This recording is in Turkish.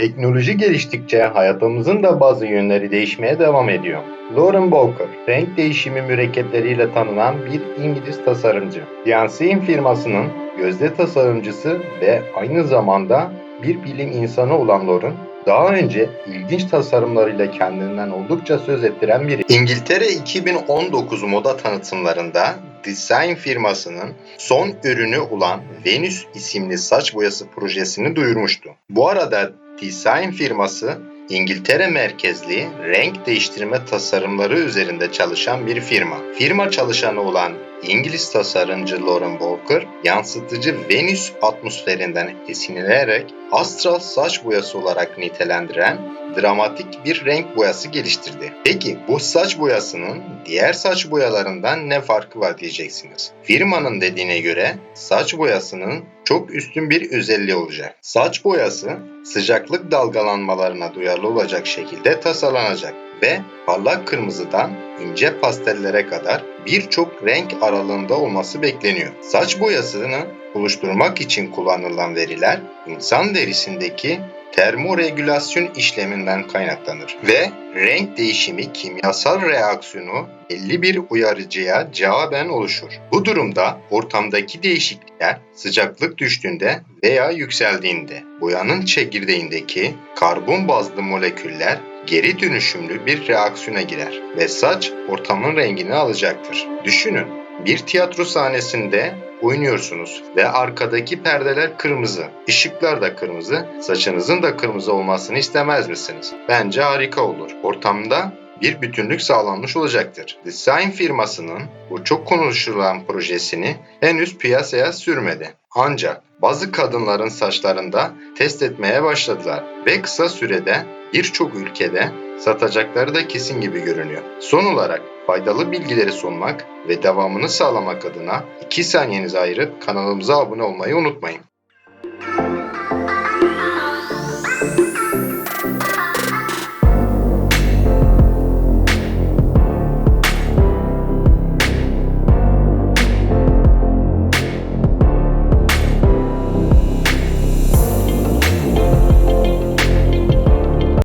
Teknoloji geliştikçe hayatımızın da bazı yönleri değişmeye devam ediyor. Lauren Bowker, renk değişimi mürekkepleriyle tanınan bir İngiliz tasarımcı. Yansin firmasının gözde tasarımcısı ve aynı zamanda bir bilim insanı olan Lauren, daha önce ilginç tasarımlarıyla kendinden oldukça söz ettiren biri. İngiltere 2019 moda tanıtımlarında Design firmasının son ürünü olan Venus isimli saç boyası projesini duyurmuştu. Bu arada Design firması İngiltere merkezli renk değiştirme tasarımları üzerinde çalışan bir firma. Firma çalışanı olan İngiliz tasarımcı Lauren Walker, yansıtıcı Venüs atmosferinden esinlenerek astral saç boyası olarak nitelendiren dramatik bir renk boyası geliştirdi. Peki bu saç boyasının diğer saç boyalarından ne farkı var diyeceksiniz. Firmanın dediğine göre saç boyasının çok üstün bir özelliği olacak. Saç boyası sıcaklık dalgalanmalarına duyarlı olacak şekilde tasarlanacak ve parlak kırmızıdan ince pastellere kadar birçok renk aralığında olması bekleniyor. Saç boyasını oluşturmak için kullanılan veriler insan derisindeki termoregülasyon işleminden kaynaklanır ve renk değişimi kimyasal reaksiyonu belli bir uyarıcıya cevaben oluşur. Bu durumda ortamdaki değişiklikler sıcaklık düştüğünde veya yükseldiğinde boyanın çekirdeğindeki karbon bazlı moleküller geri dönüşümlü bir reaksiyona girer ve saç ortamın rengini alacaktır. Düşünün, bir tiyatro sahnesinde oynuyorsunuz ve arkadaki perdeler kırmızı, ışıklar da kırmızı, saçınızın da kırmızı olmasını istemez misiniz? Bence harika olur. Ortamda bir bütünlük sağlanmış olacaktır. Design firmasının bu çok konuşulan projesini henüz piyasaya sürmedi. Ancak bazı kadınların saçlarında test etmeye başladılar ve kısa sürede birçok ülkede satacakları da kesin gibi görünüyor. Son olarak faydalı bilgileri sunmak ve devamını sağlamak adına 2 saniyenizi ayırıp kanalımıza abone olmayı unutmayın.